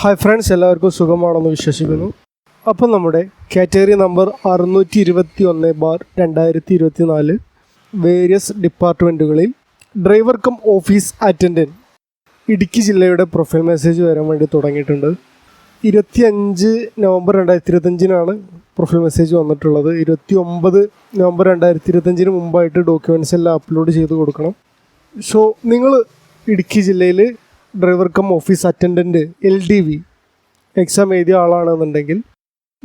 Hi friends എല്ലാവർക്കും സുഖമാണെന്ന് വിശ്വസിക്കുന്നു. അപ്പം നമ്മുടെ കാറ്റഗറി നമ്പർ അറുന്നൂറ്റി ഇരുപത്തി ഒന്ന് ബാർ രണ്ടായിരത്തി ഇരുപത്തി നാല് various ഡിപ്പാർട്ട്മെന്റുകളിൽ driver cum office attendant Idukki ജില്ലയുടെ പ്രൊഫൈൽ മെസ്സേജ് വരാൻ വേണ്ടി തുടങ്ങിയിട്ടുണ്ട്. ഇരുപത്തിയഞ്ച് നവംബർ രണ്ടായിരത്തി ഇരുപത്തഞ്ചിനാണ് പ്രൊഫൈൽ മെസ്സേജ് വന്നിട്ടുള്ളത്. ഇരുപത്തി ഒമ്പത് നവംബർ രണ്ടായിരത്തി ഇരുപത്തഞ്ചിന് മുമ്പായിട്ട് ഡോക്യുമെൻസ് എല്ലാം അപ്ലോഡ് ചെയ്ത് കൊടുക്കണം. സോ നിങ്ങൾ ഇടുക്കി ജില്ലയിൽ driver cum office attendant L D V exam എഴുതിയ ആളാണെന്നുണ്ടെങ്കിൽ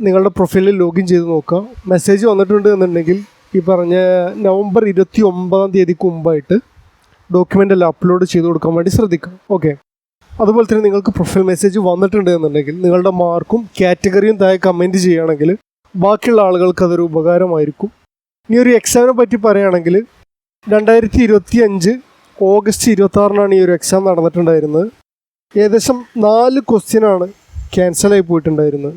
നിങ്ങളുടെ പ്രൊഫൈലിൽ ലോഗിൻ ചെയ്ത് നോക്കുക. മെസ്സേജ് വന്നിട്ടുണ്ട് എന്നുണ്ടെങ്കിൽ ഈ പറഞ്ഞ നവംബർ ഇരുപത്തി ഒമ്പതാം തീയതിക്ക് മുമ്പായിട്ട് ഡോക്യുമെന്റ് എല്ലാം അപ്ലോഡ് ചെയ്ത് കൊടുക്കാൻ വേണ്ടി ശ്രദ്ധിക്കുക. ഓക്കെ. അതുപോലെ തന്നെ നിങ്ങൾക്ക് പ്രൊഫൈൽ മെസ്സേജ് വന്നിട്ടുണ്ട് എന്നുണ്ടെങ്കിൽ നിങ്ങളുടെ മാർക്കും കാറ്റഗറിയും താഴെ കമന്റ് ചെയ്യുകയാണെങ്കിൽ ബാക്കിയുള്ള ആളുകൾക്ക് അതൊരു ഉപകാരമായിരിക്കും. ഇനി ഒരു എക്സാമിനെ പറ്റി പറയുകയാണെങ്കിൽ രണ്ടായിരത്തി ഇരുപത്തി അഞ്ച് ഓഗസ്റ്റ് ഇരുപത്തി ആറിനാണ് ഈ ഒരു എക്സാം നടന്നിട്ടുണ്ടായിരുന്നത്. ഏകദേശം നാല് ക്വസ്റ്റ്യനാണ് ക്യാൻസലായി പോയിട്ടുണ്ടായിരുന്നത്.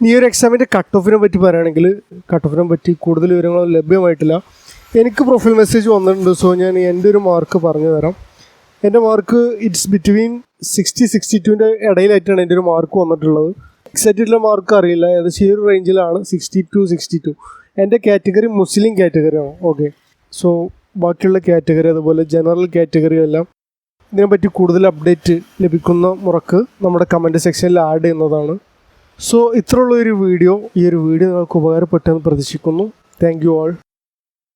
ഈ ഒരു എക്സാമിന്റെ കട്ട് ഓഫിനെ പറ്റി പറയുകയാണെങ്കിൽ കട്ട് ഓഫിനെ പറ്റി കൂടുതൽ വിവരങ്ങളൊന്നും ലഭ്യമായിട്ടില്ല. എനിക്ക് പ്രൊഫൈൽ മെസ്സേജ് വന്നിട്ടുണ്ട്. സോ ഞാൻ എന്റെ ഒരു മാർക്ക് പറഞ്ഞു തരാം. എന്റെ mark it's between sixty sixty ടുവിന്റെ ഇടയിലായിട്ടാണ് എന്റെ ഒരു മാർക്ക് വന്നിട്ടുള്ളത്. എക്സാക്റ്റുള്ള മാർക്ക് അറിയില്ല. ഏകദേശം ഈ ഒരു റേഞ്ചിലാണ് സിക്സ്റ്റി ടു സിക്സ്റ്റി ടു എന്റെ കാറ്റഗറി മുസ്ലിം കാറ്റഗറിയാണ് ഓക്കെ സോ ബാക്കിയുള്ള കാറ്റഗറി അതുപോലെ ജനറൽ കാറ്റഗറി എല്ലാം ഇതിനെപ്പറ്റി കൂടുതൽ അപ്ഡേറ്റ് ലഭിക്കുന്ന മുറക്ക് നമ്മുടെ കമന്റ് സെക്ഷനിൽ ആഡ് ചെയ്യുന്നതാണ്. സോ ഇത്രയുള്ള ഒരു വീഡിയോ ഈ ഒരു വീഡിയോ നിങ്ങൾക്ക് ഉപകാരപ്പെട്ടെന്ന് പ്രതീക്ഷിക്കുന്നു. Thank you all